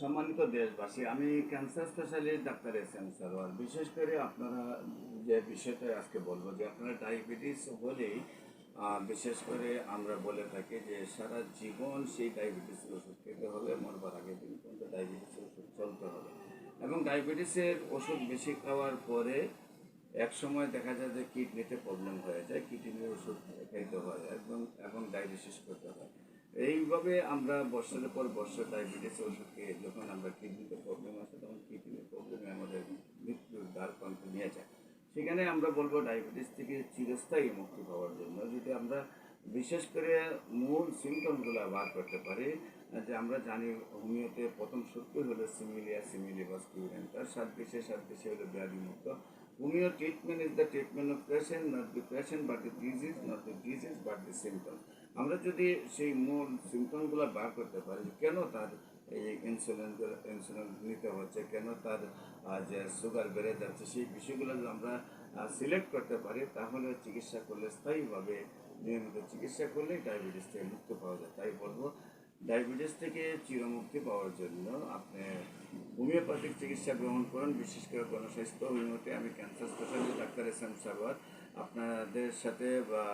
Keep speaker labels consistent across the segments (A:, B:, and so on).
A: সম্মানিত দেশবাসী, আমি cancer specialist doctor S M Sarwar বিশেষ করে আপনারা যে বিষয়টা আজকে বলব, যে আপনারা ডায়াবেটিস হলেই বিশেষ করে আমরা বলে থাকি যে সারা জীবন সেই ডায়াবেটিসের ওষুধ খেতে হবে মরবার আগে দিন পর্যন্ত ডায়াবেটিসের ওষুধ চলতে হবে। এবং ডায়াবেটিসের ওষুধ বেশি খাওয়ার পরে এক সময় দেখা যায় যে কিডনিতে প্রবলেম হয়ে যায় কিডনির ওষুধ খাইতে হয়, এবং এবং ডায়ালিসিস করতে হয়। এইভাবে আমরা বছরের পর বছর ডায়াবেটিসের ওষুধ খেয়ে যখন আমরা কিডনিতে প্রবলেম আছে, তখন কিডনির প্রবলেমে আমাদের মৃত্যুর দ্বার প্রান্তে নিয়ে যায়। সেখানে আমরা বলব ডায়াবেটিস থেকে চিরস্থায়ী মুক্তি পাওয়ার জন্য। যদি আমরা বিশেষ করে মূল সিমটমগুলো বার করতে পারি, যে আমরা জানি হোমিওতে প্রথম সূত্র হলো সিমিলিয়া সিমিলিবাস কিউরেন তার সাত দেশে সাত দেশে হলো ব্যাধিমুক্ত homeo treatment is the treatment of patient not the patient but the disease not the disease but the symptom আমরা যদি সেই মূল সিমটমগুলো বার করতে পারি কেন তার এই ইনসুলিন ইনসুলিন নিতে হচ্ছে, কেন তার যে সুগার বেড়ে যাচ্ছে, সেই বিষয়গুলো যদি আমরা সিলেক্ট করতে পারি, তাহলে চিকিৎসা করলে স্থায়ীভাবে নিয়মিত চিকিৎসা করলে ডায়াবেটিস থেকে মুক্তি পাওয়া যায়। তাই বলব ডায়াবেটিস থেকে চিরমুক্তি পাওয়ার জন্য আপনি হোমিওপ্যাথিক চিকিৎসা গ্রহণ করুন। বিশেষ করে গণস্বাস্থ্য হোমিওতে আমি cancer specialist doctor S M Sarwar আপনাদের সাথে বা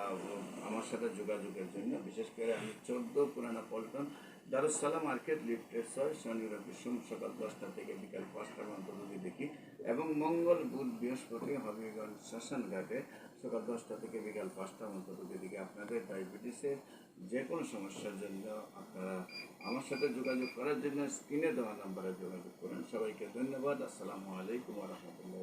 A: আমার সাথে যোগাযোগের জন্য, বিশেষ করে আমি চোদ্দ পুরানা পল্টন দারুসালাম মার্কেট লিফটের ছয় শনি রবি সোম সকাল দশটা থেকে বিকাল পাঁচটার মধ্যে রোগী দেখি এবং মঙ্গল, বুধ, বৃহস্পতি, হবিগঞ্জ শ্মশান ঘাটে সকাল দশটা থেকে বিকাল পাঁচটার মধ্যে রোগী দেখি। আপনাদের ডায়াবেটিসের যে কোনো সমস্যার জন্য আপনারা আমার সাথে যোগাযোগ করার জন্য স্ক্রিনে দেওয়া নাম্বারে যোগাযোগ করুন। সবাইকে ধন্যবাদ। আসসালামু আলাইকুম রহমতুল্লাহ